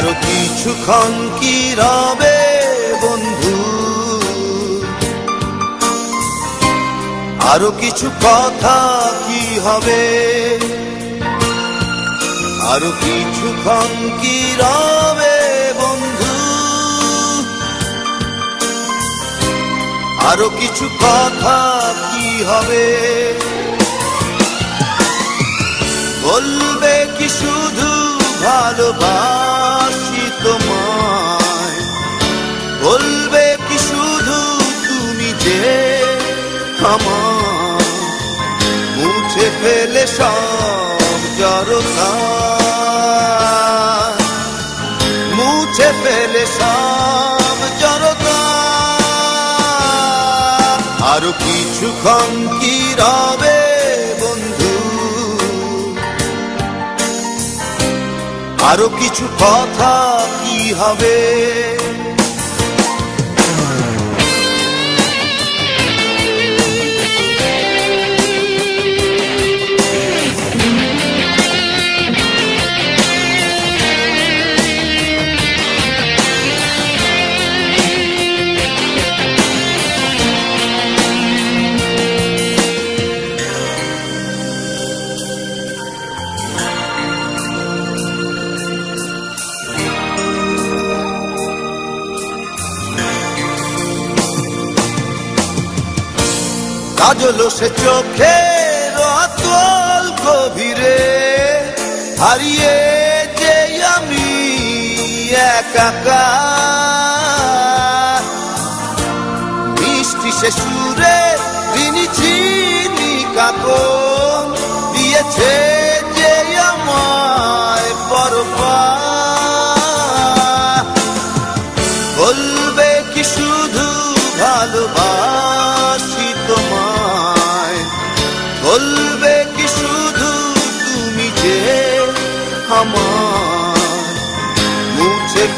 কিছুক্ষণ কি রবে বন্ধু? আরও কিছু কথা কি হবে? আরও কিছুক্ষণ কি রবে বন্ধু? আরও কিছু কথা কি হবে? বলবে কি শুধু ভালোবাসি? ফেলে সব জড়তা। মুছে ফেলে সব জড়তা। আরও কিছুক্ষণ কি রবে বন্ধু? আরও কিছু কথা কি হবে? কাজল সে চোখে রতল গভীরে। হারিয়ে যে আমি একাকা। মিষ্টি সে সুরে তিনি চিনি কাকন দিয়েছে।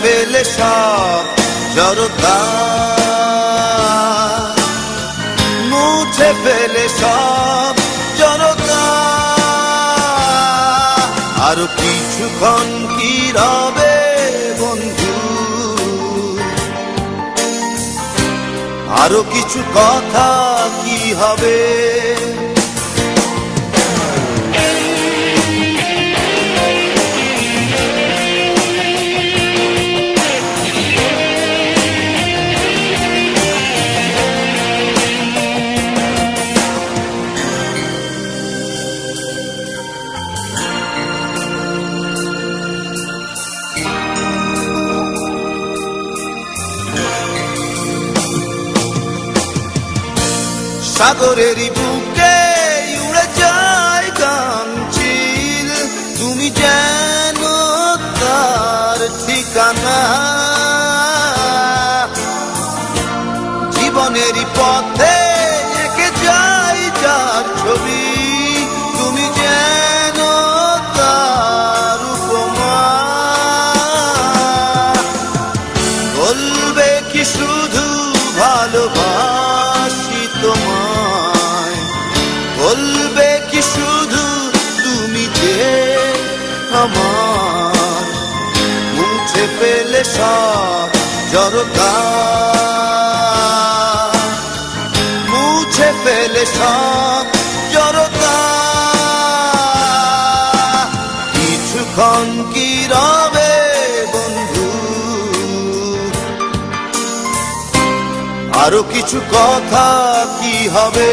ফেলে সব জড়তা। মুছে ফেলে সব জড়তা। আরও কিছুক্ষণ কি রবে বন্ধু? আরও কিছু কথা কি হবে? সাগরেরই বুকে উড়ে যায় গামচিল। তুমি যেন তার ঠিকানা। জীবনেরই পথে এঁকে যাই যার ছবি। তুমি যেন তার উপমা। বলবে কি ফেলে সব জড়তা। মুছে ফেলে সব জড়তা। কিছুক্ষণ কি রবে বন্ধু? আরও কিছু কথা কি হবে?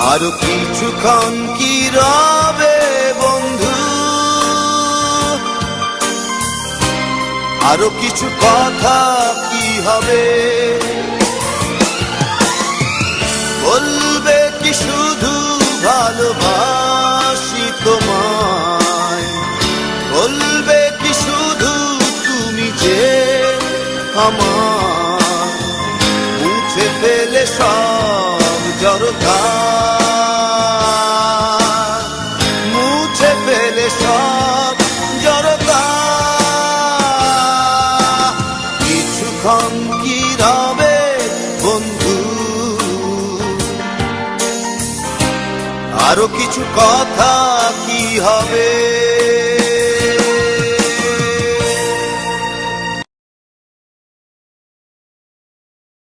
আরও কিছুক্ষণ কি রবে আরও কিছু কথা কি হবে? বলবে কি শুধু ভালোবাসি তোমায়? বলবে কি শুধু তুমি যে আমার মুছে ফেলে সব আরও কিছু কথা কি হবে?